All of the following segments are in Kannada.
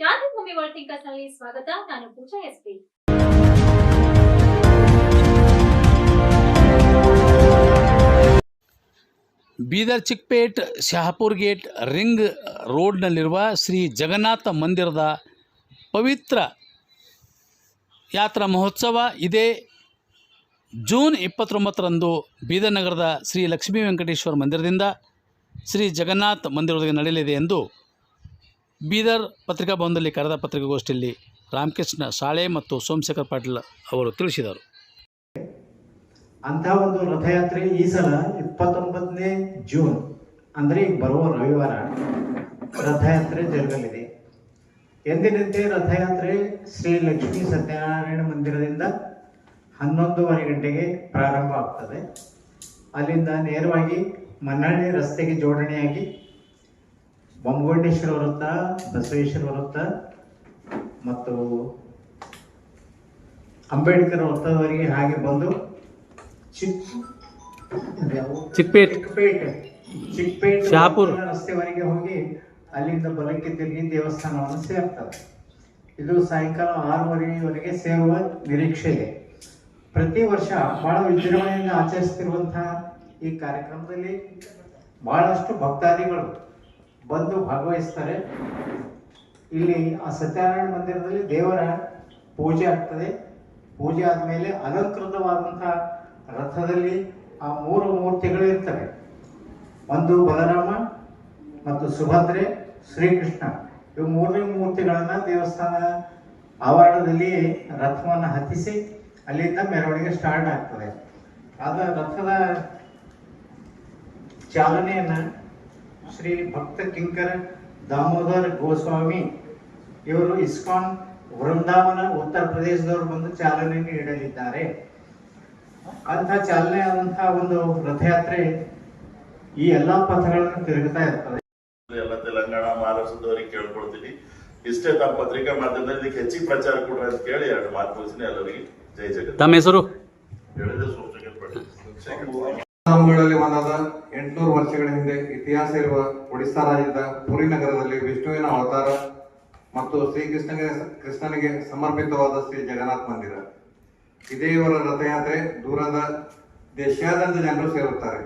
ಕ್ರಾಂತಿಭೂಮಿ ವರ್ಲ್ಡ್ನಲ್ಲಿ ಸ್ವಾಗತ. ನಾನು Pooja SP Bidar Chikpet Shahapur gate, ring ರೋಡ್ನಲ್ಲಿರುವ Shri Jagannath ಮಂದಿರದ ಪವಿತ್ರ ಯಾತ್ರಾ ಮಹೋತ್ಸವ ಇದೇ ಜೂನ್ ಇಪ್ಪತ್ತೊಂಬತ್ತರಂದು ಬೀದರ್ ನಗರದ ಶ್ರೀ ಲಕ್ಷ್ಮೀ ವೆಂಕಟೇಶ್ವರ ಮಂದಿರದಿಂದ ಶ್ರೀ ಜಗನ್ನಾಥ ಮಂದಿರದೊಳಗೆ ನಡೆಯಲಿದೆ ಎಂದು ಬೀದರ್ ಪತ್ರಿಕಾ ಭವನದಲ್ಲಿ ಕರೆದ ಪತ್ರಿಕಾಗೋಷ್ಠಿಯಲ್ಲಿ ರಾಮಕೃಷ್ಣ ಶಾಳೆ ಮತ್ತು ಸೋಮಶೇಖರ್ ಪಾಟೀಲ್ ಅವರು ತಿಳಿಸಿದರು. ಅಂತ ಒಂದು ರಥಯಾತ್ರೆ ಈ ಸಲ ಇಪ್ಪತ್ತೊಂಬತ್ತನೇ ಜೂನ್, ಅಂದರೆ ಬರುವ ರವಿವಾರ ರಥಯಾತ್ರೆ ಜರುಗಲಿದೆ. ಎಂದಿನಂತೆ ರಥಯಾತ್ರೆ ಶ್ರೀ ಲಕ್ಷ್ಮೀ ಸತ್ಯನಾರಾಯಣ ಮಂದಿರದಿಂದ ಹನ್ನೊಂದೂವರೆ ಗಂಟೆಗೆ ಪ್ರಾರಂಭ ಆಗ್ತದೆ ಅಲ್ಲಿಂದ ನೇರವಾಗಿ ಮನ್ನಳ್ಳಿ ರಸ್ತೆಗೆ ಜೋಡಣೆಯಾಗಿ ಬೊಮ್ಮಗೊಂಡೇಶ್ವರ ವೃತ್ತ ಬಸವೇಶ್ವರ ವೃತ್ತ ಮತ್ತು ಅಂಬೇಡ್ಕರ್ ವೃತ್ತದವರೆಗೆ ಹಾಗೆ ಬಂದು ಚಿಕ್ ಚಿಕ್ಕಪೇಟ್. ಚಿಕ್ಪೇಟ್ ಚಿಕ್ಕಪೇಟೆ ಶಾಪುರ್. ರಸ್ತೆವರೆಗೆ ಹೋಗಿ ಅಲ್ಲಿಂದ ಬಲಕ್ಕೆ ತಿರುಗಿ ದೇವಸ್ಥಾನವನ್ನು ಸೇರ್ತದೆ ಇದು ಸಾಯಂಕಾಲ ಆರೂವರೆವರೆಗೆ ಸೇರುವ ನಿರೀಕ್ಷೆ ಇದೆ. ಪ್ರತಿ ವರ್ಷ ಬಹಳ ವಿಜೃಂಭಣೆಯಿಂದ ಆಚರಿಸ್ತಿರುವಂತಹ ಈ ಕಾರ್ಯಕ್ರಮದಲ್ಲಿ ಬಹಳಷ್ಟು ಭಕ್ತಾದಿಗಳು ಬಂದು ಭಾಗವಹಿಸ್ತಾರೆ. ಇಲ್ಲಿ ಆ ಸತ್ಯನಾರಾಯಣ ಮಂದಿರದಲ್ಲಿ ದೇವರ ಪೂಜೆ ಆಗ್ತದೆ. ಪೂಜೆ ಆದಮೇಲೆ ಅಲಂಕೃತವಾದಂತಹ ರಥದಲ್ಲಿ ಆ ಮೂರು ಮೂರ್ತಿಗಳು ಇರ್ತವೆ. ಒಂದು ಬಲರಾಮ ಮತ್ತು ಸುಭದ್ರೆ, ಶ್ರೀಕೃಷ್ಣ. ಇವು ಮೂರನೇ ಮೂರ್ತಿಗಳನ್ನ ದೇವಸ್ಥಾನ ಆವರಣದಲ್ಲಿ ರಥವನ್ನು ಹತ್ತಿಸಿ ಅಲ್ಲಿಂದ ಮೆರವಣಿಗೆ ಸ್ಟಾರ್ಟ್ ಆಗ್ತದೆ. ಆದ ರಥದ ಚಾಲನೆಯನ್ನ ಶ್ರೀ ಭಕ್ತ ಕಿಂಕರ ದಾಮೋದರ್ ಗೋಸ್ವಾಮಿ ಇವರು ಇಸ್ಕಾನ್ ವೃಂದಾವನ ಉತ್ತರ ಪ್ರದೇಶದವರು ಬಂದು ಚಾಲನೆ ನೀಡಲಿದ್ದಾರೆ ಅಂತ ಚಾಲನೆ ಆದಂತಹ ಒಂದು ರಥಯಾತ್ರೆ ಈ ಎಲ್ಲಾ ಪಥಗಳನ್ನು ತಿರುಗುತ್ತಾ ಇರ್ತದೆ. ಎಲ್ಲ ತೆಲಂಗಾಣ ಮಹಾರಾಷ್ಟ್ರದವರಿಗೆ ಕೇಳ್ಕೊಳ್ತೀನಿ. ಇಷ್ಟೇ ತಮ್ಮ ಪತ್ರಿಕಾ ಮಾಧ್ಯಮದಲ್ಲಿ ಇದಕ್ಕೆ ಹೆಚ್ಚಿಗೆ ಪ್ರಚಾರ ಕೊಡ್ರಿ ಅಂತ ಕೇಳಿ ಎರಡು ಮಾತು ಮುಗಿಸಿನಿ ಎಲ್ಲರಿಗೆ ಜೈ ಜಗತ್ ತಮ್ಮ ಹೆಸರು? ಹೇಳಿದ್ರೆ ಸೂಚನೆ ಒಂದಾದ ಎಂಟುನೂರು ವರ್ಷಗಳ ಹಿಂದೆ ಇತಿಹಾಸ ಇರುವ ಒಡಿಸ್ಸಾ ರಾಜ್ಯದ ಪುರಿ ನಗರದಲ್ಲಿ ವಿಷ್ಣುವಿನ ಅವತಾರ ಮತ್ತು ಶ್ರೀಕೃಷ್ಣನಿಗೆ ಕೃಷ್ಣನಿಗೆ ಸಮರ್ಪಿತವಾದ ಶ್ರೀ ಜಗನ್ನಾಥ ಮಂದಿರ. ಇದೇ ಇವರ ರಥಯಾತ್ರೆ ದೂರದ ದೇಶಾದ್ಯಂತ ಜನರು ಸೇರುತ್ತಾರೆ.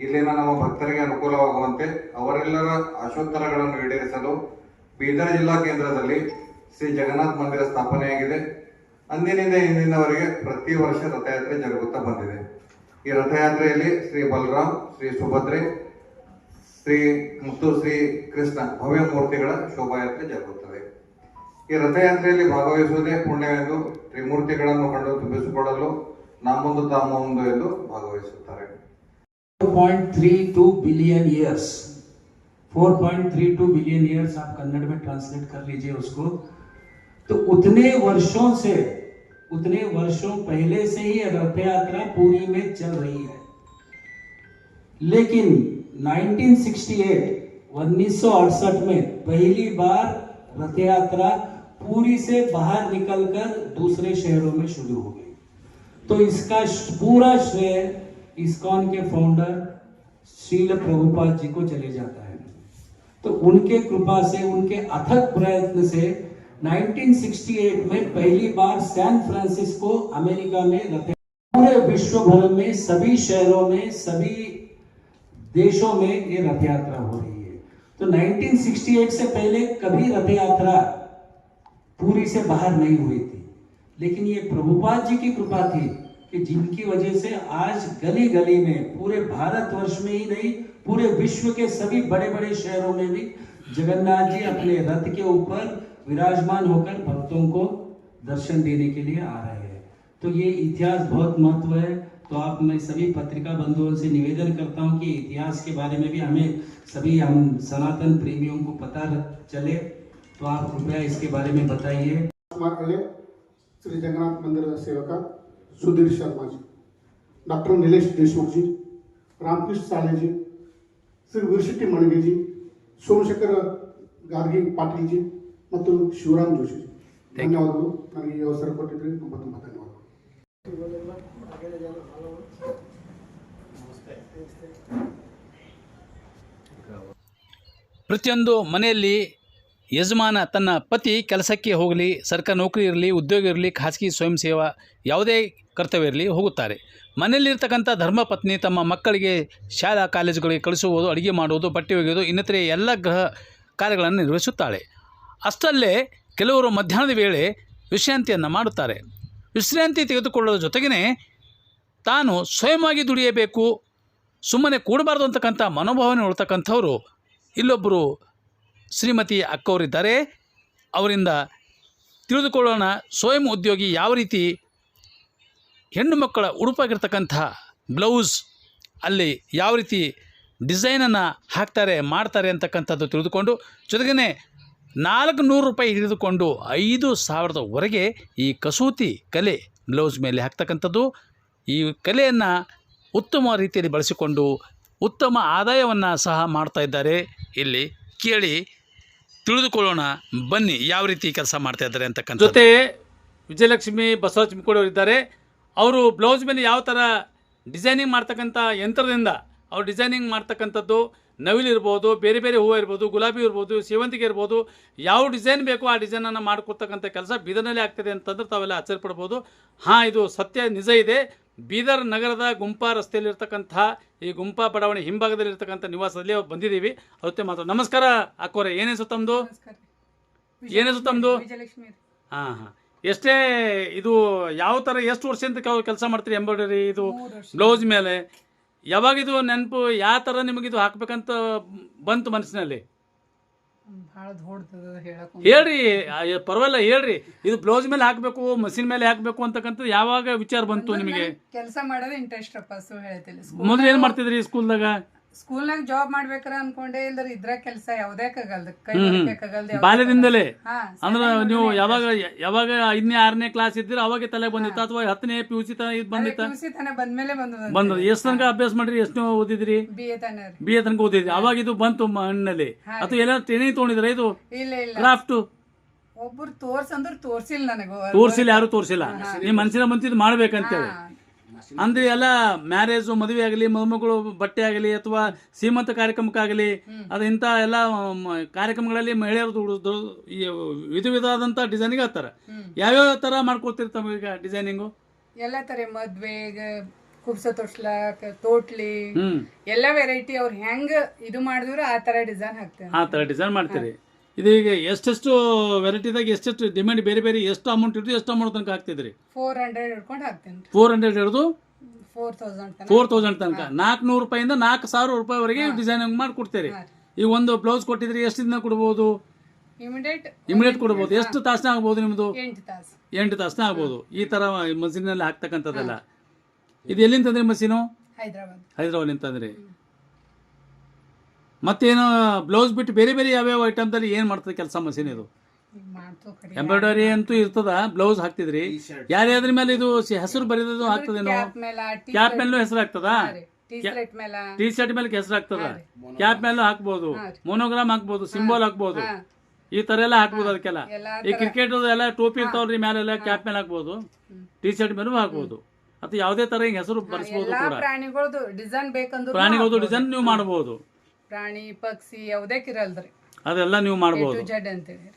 ಇಲ್ಲಿನ ನಮ್ಮ ಭಕ್ತರಿಗೆ ಅನುಕೂಲವಾಗುವಂತೆ ಅವರೆಲ್ಲರ ಆಶೋತ್ತರಗಳನ್ನು ಈಡೇರಿಸಲು ಬೀದರ್ ಜಿಲ್ಲಾ ಕೇಂದ್ರದಲ್ಲಿ ಶ್ರೀ ಜಗನ್ನಾಥ ಮಂದಿರ ಸ್ಥಾಪನೆಯಾಗಿದೆ. ಅಂದಿನಿಂದ ಇಂದಿನವರೆಗೆ ಪ್ರತಿ ವರ್ಷ ರಥಯಾತ್ರೆ ಜರುಗುತ್ತಾ ಬಂದಿದೆ. ಈ ರಥಯಾತ್ರೆಯಲ್ಲಿ ಶ್ರೀ ಬಲರಾಮ್ ಶ್ರೀ ಸುಭದ್ರೆ ಶ್ರೀ ಮತ್ತು ಶ್ರೀ ಕೃಷ್ಣ ಭವ್ಯ ಮೂರ್ತಿಗಳ ಶೋಭಾಯಾತ್ರೆ ಜರುಗುತ್ತದೆ ಈ ರಥಯಾತ್ರೆಯಲ್ಲಿ ಭಾಗವಹಿಸುವುದೇ ಪುಣ್ಯವೆಂದು ತ್ರಿಮೂರ್ತಿಗಳನ್ನು ಕಂಡು ತುಂಬಿಸಿಕೊಳ್ಳಲು ನಮ್ಮೊಂದು ತಾಮೊಂದು ಎಂದು ಭಾಗವಹಿಸುತ್ತಾರೆ 4.32 बिलियन ईयर्स 4.32 बिलियन ईयर्स आप कन्नड़ में ट्रांसलेट कर लीजिए उसको तो उतने वर्षों से उतने वर्षों पहले से ही रथ यात्रा पूरी में चल रही है। लेकिन 1968 1968 में पहली बार रथ यात्रा पूरी से बाहर निकलकर दूसरे शहरों में शुरू हो गई। तो इसका पूरा श्रेय इस्कॉन के फाउंडर श्रील प्रभुपाद जी को चले जाता है। तो उनके कृपा से, उनके अथक प्रयत्न से 1968 में पहली बार सैन फ्रांसिस्को अमेरिका में रथ पूरे विश्व भर में, सभी शहरों में, सभी देशों में ये रथ यात्रा हो रही है। तो 1968 से पहले कभी रथ यात्रा पूरी से बाहर नहीं हुई थी। लेकिन ये प्रभुपाद जी की कृपा थी कि जिनकी वजह से आज गली गली में, पूरे भारतवर्ष में ही नहीं, पूरे विश्व के सभी बड़े बड़े शहरों में भी जगन्नाथ जी अपने रथ के ऊपर विराजमान होकर भक्तों को दर्शन देने के लिए आ रहे हैं। तो ये इतिहास बहुत महत्व है। तो आप, मैं सभी पत्रिका बंधुओं से निवेदन करता हूँ कि इतिहास के बारे में भी हमें सभी, हम सनातन प्रेमियों को पता चले। तो आप कृपया इसके बारे में बताइए। श्री जगन्नाथ मंदिर सेवक सुधीर शर्मा जी, डॉक्टर नीलेश देशमुख जी, रामकृष्ण साले जी, श्री वीर मणगे जी, सोमशेखर गार्गी पाटिल जी ಮತ್ತು ಶಿವರಾಮ್ ಜೋಶಿ ಧನ್ಯವಾದಗಳು. ನನಗೆ ಈ ಅವಸರ ಕೊಟ್ಟಿದ್ದಕ್ಕೆ ತುಂಬ ತುಂಬ ಧನ್ಯವಾದಗಳು. ಪ್ರತಿಯೊಂದು ಮನೆಯಲ್ಲಿ ಯಜಮಾನ ತನ್ನ ಪತಿ ಕೆಲಸಕ್ಕೆ ಹೋಗಲಿ ಸರ್ಕಾರಿ ನೌಕರಿ ಇರಲಿ ಉದ್ಯೋಗ ಇರಲಿ ಖಾಸಗಿ ಸ್ವಯಂ ಸೇವಾ ಯಾವುದೇ ಕರ್ತವ್ಯ ಇರಲಿ ಹೋಗುತ್ತಾರೆ. ಮನೆಯಲ್ಲಿರ್ತಕ್ಕಂಥ ಧರ್ಮಪತ್ನಿ ತಮ್ಮ ಮಕ್ಕಳಿಗೆ ಶಾಲಾ ಕಾಲೇಜುಗಳಿಗೆ ಕಳಿಸುವುದು ಅಡುಗೆ ಮಾಡುವುದು ಬಟ್ಟೆ ಒಗೆಯೋದು ಇನ್ನಿತರೆ ಎಲ್ಲ ಗೃಹ ಕಾರ್ಯಗಳನ್ನು ನಿರ್ವಹಿಸುತ್ತಾಳೆ. ಅಷ್ಟಲ್ಲೇ ಕೆಲವರು ಮಧ್ಯಾಹ್ನದ ವೇಳೆ ವಿಶ್ರಾಂತಿಯನ್ನು ಮಾಡುತ್ತಾರೆ. ವಿಶ್ರಾಂತಿ ತೆಗೆದುಕೊಳ್ಳೋದ್ರ ಜೊತೆಗೇ ತಾನು ಸ್ವಯಂವಾಗಿ ದುಡಿಯಬೇಕು, ಸುಮ್ಮನೆ ಕೂಡಬಾರ್ದು ಅಂತಕ್ಕಂಥ ಮನೋಭಾವನೆ ಉಳ್ತಕ್ಕಂಥವರು ಇಲ್ಲೊಬ್ಬರು ಶ್ರೀಮತಿ ಅಕ್ಕವರಿದ್ದಾರೆ. ಅವರಿಂದ ತಿಳಿದುಕೊಳ್ಳೋಣ ಸ್ವಯಂ ಉದ್ಯೋಗಿ ಯಾವ ರೀತಿ ಹೆಣ್ಣು ಮಕ್ಕಳ ಉಡುಪಾಗಿರ್ತಕ್ಕಂಥ ಬ್ಲೌಸ್ ಅಲ್ಲಿ ಯಾವ ರೀತಿ ಡಿಸೈನನ್ನು ಹಾಕ್ತಾರೆ, ಮಾಡ್ತಾರೆ ಅಂತಕ್ಕಂಥದ್ದು ತಿಳಿದುಕೊಂಡು ಜೊತೆಗೇ ನಾಲ್ಕು ನೂರು ರೂಪಾಯಿ ಹಿಡಿದುಕೊಂಡು ಐದು ಸಾವಿರದವರೆಗೆ ಈ ಕಸೂತಿ ಕಲೆ ಬ್ಲೌಸ್ ಮೇಲೆ ಹಾಕ್ತಕ್ಕಂಥದ್ದು. ಈ ಕಲೆಯನ್ನು ಉತ್ತಮ ರೀತಿಯಲ್ಲಿ ಬಳಸಿಕೊಂಡು ಉತ್ತಮ ಆದಾಯವನ್ನು ಸಹ ಮಾಡ್ತಾ ಇದ್ದಾರೆ. ಇಲ್ಲಿ ಕೇಳಿ ತಿಳಿದುಕೊಳ್ಳೋಣ. ಬನ್ನಿ, ಯಾವ ರೀತಿ ಕೆಲಸ ಮಾಡ್ತಾ ಇದ್ದಾರೆ ಅಂತಕ್ಕಂಥ ಜೊತೆ ವಿಜಯಲಕ್ಷ್ಮಿ ಬಸವರಾಜ್ ಚಿಮ್ಕೋಡಿ ಇದ್ದಾರೆ. ಅವರು ಬ್ಲೌಸ್ ಮೇಲೆ ಯಾವ ಥರ ಡಿಸೈನಿಂಗ್ ಮಾಡ್ತಕ್ಕಂಥ ಯಂತ್ರದಿಂದ ಅವ್ರು ಡಿಸೈನಿಂಗ್ ಮಾಡ್ತಕ್ಕಂಥದ್ದು ನವಿಲಿರ್ಬೋದು ಬೇರೆ ಬೇರೆ ಹೂವು ಇರ್ಬೋದು ಗುಲಾಬಿ ಇರ್ಬೋದು ಸೇವಂತಿಗೆ ಇರ್ಬೋದು ಯಾವ ಡಿಸೈನ್ ಬೇಕೋ ಆ ಡಿಸೈನನ್ನು ಮಾಡಿಕೊಡ್ತಕ್ಕಂಥ ಕೆಲಸ ಬೀದರ್ನಲ್ಲಿ ಆಗ್ತದೆ ಅಂತಂದ್ರೆ ತಾವೆಲ್ಲ ಆಶ್ಚರ್ಯಪಡ್ಬೋದು. ಹಾಂ ಇದು ಸತ್ಯ ನಿಜ ಇದೆ. ಬೀದರ್ ನಗರದ ಗುಂಪಾ ರಸ್ತೆಯಲ್ಲಿರ್ತಕ್ಕಂಥ ಈ ಗುಂಪಾ ಬಡಾವಣೆ ಹಿಂಭಾಗದಲ್ಲಿರ್ತಕ್ಕಂಥ ನಿವಾಸದಲ್ಲಿ ಅವ್ರು ಬಂದಿದ್ದೀವಿ. ಅವತ್ತೆ ಮಾತ್ರ ನಮಸ್ಕಾರ ಅಕ್ಕೋರೆ ಏನೇನು ತಮ್ಮದು ಏನೇನು ತಮ್ಮದು ಹಾಂ ಹಾಂ. ಎಷ್ಟೇ ಇದು ಯಾವ ಥರ ಎಷ್ಟು ವರ್ಷದಿಂದ ಕೆಲಸ ಮಾಡ್ತೀರಿ ಎಂಬ್ರಾಯ್ಡರಿ ಇದು ಬ್ಲೌಸ್ ಮೇಲೆ? ಯಾವಾಗ ಇದು ನೆನಪು ಯಾವ ಥರ ನಿಮಗಿದು ಹಾಕ್ಬೇಕಂತ ಬಂತು ಮನಸ್ಸಿನಲ್ಲಿ? ಭಾಳ ದೊಡ್ಡದ ಹೇಳಕ್ ಹೇಳ್ರಿ ಆ, ಏ, ಪರವಾಗಿಲ್ಲ ಹೇಳ್ರಿ. ಇದು ಬ್ಲೌಸ್ ಮೇಲೆ ಹಾಕಬೇಕು ಮಷಿನ್ ಮೇಲೆ ಹಾಕಬೇಕು ಅಂತಕ್ಕಂಥದ್ದು ಯಾವಾಗ ವಿಚಾರ ಬಂತು ನಿಮಗೆ? ಕೆಲಸ ಮಾಡೋದು ಇಂಟ್ರೆಸ್ಟ್ ಅಪ್ಪ ಸೊ ಹೇಳ್ತಿಲ್ಲ ಮೊದಲು ಏನು ಮಾಡ್ತಿದ್ರಿ ಸ್ಕೂಲ್ದಾಗ ಸ್ಕೂಲ್ನಾಗ ಜಾಬ್ ಮಾಡ್ಬೇಕಾರ ಅನ್ಕೊಂಡೆ ಇಲ್ದ್ರ ಇದ್ರ ಕೆಲಸ ಯಾವ್ದೇ ಕೈ ಹ್ಮ್. ಬಾಲ್ಯದಿಂದಲೇ? ಅಂದ್ರೆ ನೀವು ಯಾವಾಗ ಯಾವಾಗ ಐದನೇ ಆರನೇ ಕ್ಲಾಸ್ ಇದ್ದೀರ ಅವಾಗ ತಲೆ ಬಂದಿತ್ತು ಅಥವಾ ಹತ್ತನೇ ಪಿ ಯು ಸಿ ತನ ಇದು ಬಂದಿತ್ತ? ಸಿ ತನ ಬಂದ್ಮೇಲೆ ಬಂದದ ಬಂದದ ಎಷ್ಟು ತನಕ ಅಭ್ಯಾಸ ಮಾಡ್ರಿ? ಎಷ್ಟು ಓದಿದ್ರಿ? ಬಿ ಎ ತನ ಬಿ ಎ ತನಕ ಓದಿದ್ರಿ. ಅವಾಗ ಇದು ಬಂತು ಮಣ್ಣಲ್ಲಿ. ಅಥವಾ ಎಲ್ಲ ಟ್ರೈನಿಂಗ್ ತೊಗೊಂಡಿದ್ರ ಇದು? ಇಲ್ಲ ಇಲ್ಲ. ಕ್ರಾಫ್ಟ್ ಒಬ್ರು ತೋರ್ಸ್ ಅಂದ್ರ ತೋರ್ಸಿಲ್ಲ ನನಗೆ. ತೋರ್ಸಿಲ್ಲ ಯಾರು ತೋರ್ಸಿಲ್ಲ. ನಿಮ್ ಮನ್ಸಿನ ಬಂತಿದ್ ಮಾಡ್ಬೇಕಂತೇಳಿ. ಅಂದ್ರೆ ಎಲ್ಲ ಮ್ಯಾರೇಜ್ ಮದುವೆ ಆಗಲಿ ಮದುಮಗಳು ಬಟ್ಟೆ ಆಗಲಿ ಅಥವಾ ಸೀಮಂತ ಕಾರ್ಯಕ್ರಮಕ್ಕಾಗಲಿ ಅದು ಇಂಥ ಎಲ್ಲ ಕಾರ್ಯಕ್ರಮಗಳಲ್ಲಿ ಮಹಿಳೆಯರು ವಿಧ ವಿಧವಾದಂತ ಡಿಸೈನಿಗೆ ಯಾವ ಯಾವ್ಯಾವ ತರ ಮಾಡ್ಕೊಳ್ತಿರ್ತಾವ ಈಗ ಡಿಸೈನಿಂಗು ಎಲ್ಲ ತರ ಮದ್ವೆ ಕುಬ್ಸ ತೊಟ್ಲಾಕ್ ತೋಟ್ಲಿ ಎಲ್ಲಾ ಎಲ್ಲ ವೆರೈಟಿ ಅವ್ರು ಹೆಂಗ್ ಇದು ಮಾಡಿದ್ರು ಆ ತರ ಡಿಸೈನ್ ಹಾಕ್ತಾರೆ. ಆ ತರ ಡಿಸೈನ್ ಮಾಡ್ತೀರಿ. ಇದು ಈಗ ಎಷ್ಟೆಷ್ಟು ವೆರೈಟಿದಾಗ ಎಷ್ಟೆಷ್ಟು ಡಿಮ್ಯಾಂಡ್ ಬೇರೆ ಬೇರೆ ಎಷ್ಟು ಅಮೌಂಟ್ ಇರ್ದು ಎಷ್ಟು ಅಮೌಂಟ್ ತನಕ ಹಾಕ್ತಿದ್ರಿ ಫೋರ್ ಹಂಡ್ರೆಡ್ ಹಿಡ್ಕೊಂಡು ಹಾಕ್ತೀನಿ. ಫೋರ್ ಹಂಡ್ರೆಡ್ ಹಿಡಿದು ಫೋರ್ ತೌಸಂಡ್ ತನಕ. ಫೋರ್ ತೌಸಂಡ್ ತನಕ. ನಾಲ್ಕುನೂರು ರೂಪಾಯಿಂದ ನಾಲ್ಕು ಸಾವಿರ ರೂಪಾಯಿವರೆಗೆ ಡಿಸೈನಿಂಗ್ ಮಾಡಿ ಕೊಡ್ತೀರಿ ಈ ಈಗ ಒಂದು ಬ್ಲೌಸ್ ಕೊಟ್ಟಿದ್ರಿ ಎಷ್ಟು ದಿನ ಕೊಡ್ಬೋದು? ಇಮಿಡಿಯೇಟ್ ಇಮಿಡಿಯೇಟ್ ಕೊಡ್ಬೋದು. ಎಷ್ಟು ತಾಸನ ಆಗ್ಬೋದು ನಿಮ್ಮದು ಎಂಟು ತಾಸು. ಎಂಟು ತಾಸನ ಆಗ್ಬೋದು. ಈ ಥರ ಮಷೀನಲ್ಲಿ ಹಾಕ್ತಕ್ಕಂಥದ್ದೆಲ್ಲ. ಇದು ಎಲ್ಲಿಂದ ತಂದ್ರಿ ಮಷೀನು? ಹೈದ್ರಾಬಾದ್. ಹೈದ್ರಾಬಾದ್ಲಿಂದ ತಂದ್ರಿ. ಮತ್ತೇನು ಬ್ಲೌಸ್ ಬಿಟ್ಟು ಬೇರೆ ಬೇರೆ ಯಾವ್ಯಾವ ಐಟಮ್ದಲ್ಲಿ ಏನು ಮಾಡ್ತದೆ ಕೆಲಸ ಮಸೀನ್ ಇದು? ಎಂಬ್ರಾಯ್ಡರಿ ಅಂತೂ ಇರ್ತದ ಬ್ಲೌಸ್ ಹಾಕ್ತಿದ್ರಿ. ಯಾರ್ಯಾದ್ರ ಮೇಲೆ ಇದು ಹೆಸರು ಬರೆದದು ಹಾಕ್ತದೇನೋ ಕ್ಯಾಪ್ ಮೇಲ ಕ್ಯಾಪ್ ಮೇಲೂ ಹೆಸರು ಆಗ್ತದ? ಟೀ ಶರ್ಟ್ ಮೇಲ. ಹೆಸರು ಆಗ್ತದ? ಕ್ಯಾಪ್ ಮೇಲೂ ಹಾಕ್ಬೋದು. ಮೋನೋಗ್ರಾಮ್ ಹಾಕ್ಬೋದು ಸಿಂಬಲ್ ಹಾಕ್ಬೋದು. ಈ ತರ ಎಲ್ಲ ಹಾಕ್ಬೋದು ಅದಕ್ಕೆಲ್ಲ. ಈ ಕ್ರಿಕೆಟ್ ಎಲ್ಲ ಟೋಪಿ ಇರ್ತಾವಲ್ರಿ ಮೇಲೆಲ್ಲ ಕ್ಯಾಪ್ ಮೇಲೆ ಹಾಕ್ಬೋದು. ಟಿ ಶರ್ಟ್ ಮೇಲೂ ಹಾಕ್ಬೋದು. ಅಥವಾ ಯಾವುದೇ ತರ ಹಿಂಗ್ ಹೆಸರು ಬರ್ಸ್ಬೋದು ಎಲ್ಲಾ ಕೂಡ. ಪ್ರಾಣಿಗಳದು ಡಿಸೈನ್ ಬೇಕಂದ್ರು ಪ್ರಾಣಿಗಳದ್ದು ಡಿಸೈನ್ ನೀವು ಮಾಡಬಹುದು ಪ್ರಾಣಿ ಪಕ್ಷಿ ಯಾವುದೇ ಕಿರಲ್ದ್ರಿ ಅದೆಲ್ಲ ನೀವು ಮಾಡ್ಬೋದು. ಮಾಡಬಹುದು ಜಡ್ ಅಂತೇಳಿ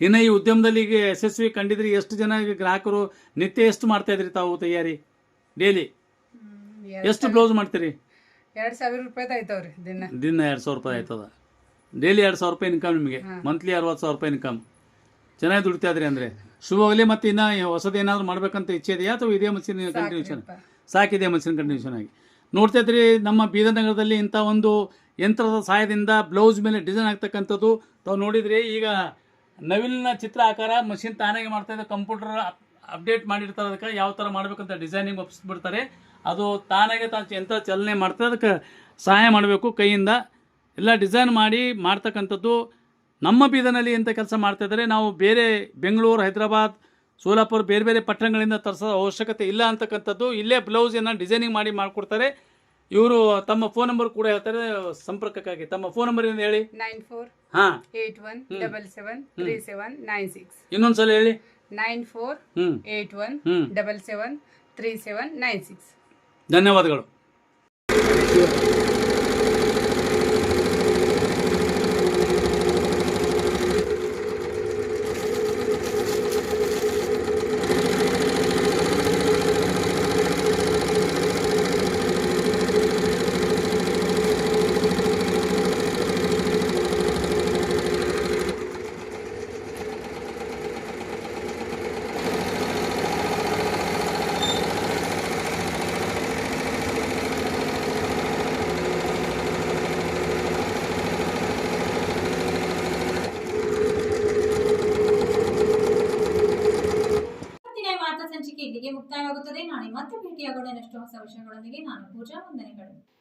ಇನ್ನು ಈ ಉದ್ಯಮದಲ್ಲಿ ಈಗ ಯಶಸ್ವಿ ಕಂಡಿದ್ರಿ ಎಷ್ಟು ಜನ ಈಗ ಗ್ರಾಹಕರು ನಿತ್ಯ ಎಷ್ಟು ಮಾಡ್ತಾ ಇದ್ರಿ ತಾವು ತಯಾರಿ? ಡೇಲಿ? ಎಷ್ಟು ಬ್ಲೌಸ್ ಮಾಡ್ತೀರಿ? ಎರಡ್ ಸಾವಿರ ರೂಪಾಯಿ ಆಯ್ತವ್ರಿ ದಿನ. ದಿನ ಎರಡು ಸಾವಿರ ರೂಪಾಯಿ ಆಯ್ತದ. ಡೈಲಿ ಎರಡು ಸಾವಿರ ರೂಪಾಯಿ ಇನ್ಕಮ್ ನಿಮಗೆ. ಮಂತ್ಲಿ ಅರವತ್ತು ಸಾವಿರ ರೂಪಾಯಿ ಇನ್ಕಮ್ ಚೆನ್ನಾಗಿ ದುಡಿತಾ ಇದ್ರಿ ಅಂದರೆ. ಶುಭವಾಗಲಿ ಮತ್ತೆ ಇನ್ನ ಹೊಸದು ಏನಾದರೂ ಮಾಡ್ಬೇಕಂತ ಇಚ್ಛೆ ಇದೆಯಾ ಅಥವಾ ಇದೇ ಮನ್ಸಿನ ಕಂಟಿನ್ಯೂಷನ್ ಸಾಕಿದೆ ಮನ್ಸಿನ ಕಂಟಿನ್ಯೂಷನ್ ಆಗಿ. ನೋಡ್ತಾ ಇದ್ರಿ ನಮ್ಮ ಬೀದರ್ ನಗರದಲ್ಲಿ ಇಂಥ ಒಂದು ಯಂತ್ರದ ಸಹಾಯದಿಂದ ಬ್ಲೌಸ್ ಮೇಲೆ ಡಿಸೈನ್ ಆಗ್ತಕ್ಕಂಥದ್ದು. ತಾವು ನೋಡಿದ್ರಿ ಈಗ ನವಿಲಿನ ಚಿತ್ರ ಆಕಾರ ಮಷಿನ್ ತಾನಾಗೆ ಮಾಡ್ತಾ ಇದೆ. ಕಂಪ್ಯೂಟರ್ ಅಪ್ಡೇಟ್ ಮಾಡಿರ್ತಾರೆ ಅದಕ್ಕೆ ಯಾವ ಥರ ಮಾಡಬೇಕಂತ ಡಿಸೈನಿಂಗ್ ಒಪ್ಪಿಸ್ಬಿಡ್ತಾರೆ ಅದು ತಾನಾಗೆ ತಾನು ಯಂತ್ರ ಚಲನೆ ಮಾಡ್ತಾರೆ. ಅದಕ್ಕೆ ಸಹಾಯ ಮಾಡಬೇಕು ಕೈಯಿಂದ. ಎಲ್ಲ ಡಿಸೈನ್ ಮಾಡಿ ಮಾಡ್ತಕ್ಕಂಥದ್ದು. ನಮ್ಮ ಬೀದನಲ್ಲಿ ಎಂಥ ಕೆಲಸ ಮಾಡ್ತಾ ಇದ್ದಾರೆ, ನಾವು ಬೇರೆ ಬೆಂಗಳೂರು, ಹೈದರಾಬಾದ್, ಸೋಲಾಪುರ ಬೇರೆ ಬೇರೆ ಪಟ್ಟಣಗಳಿಂದ ತರಿಸೋ ಅವಶ್ಯಕತೆ ಇಲ್ಲ ಅಂತಕ್ಕಂಥದ್ದು. ಇಲ್ಲೇ ಬ್ಲೌಸನ್ನು ಡಿಸೈನಿಂಗ್ ಮಾಡಿ ಮಾಡಿಕೊಡ್ತಾರೆ. ಇವರು ತಮ್ಮ ಫೋನ್ ನಂಬರ್ ಕೂಡ ಹೇಳ್ತಾರೆ ಸಂಪರ್ಕಕ್ಕಾಗಿ. ತಮ್ಮ ಫೋನ್ ನಂಬರ್ ಏನು ಹೇಳಿ? ನೈನ್ ಫೋರ್ ಹಾ. Eight one double seven three seven nine six ಇನ್ನೊಂದ್ಸಲ ಹೇಳಿ. Nine four eight one double seven three seven nine six ಧನ್ಯವಾದಗಳು. ಮುಕ್ತಾಯವಾಗುತ್ತದೆ ನಾಳೆ ಮತ್ತೆ ಭೇಟಿಯಾಗೋಣ. ಇನ್ನಷ್ಟು ಹೊಸ ವಿಷಯಗಳೊಂದಿಗೆ ನಾನು ಪೂಜಾ ವಂದನೆಗಳು.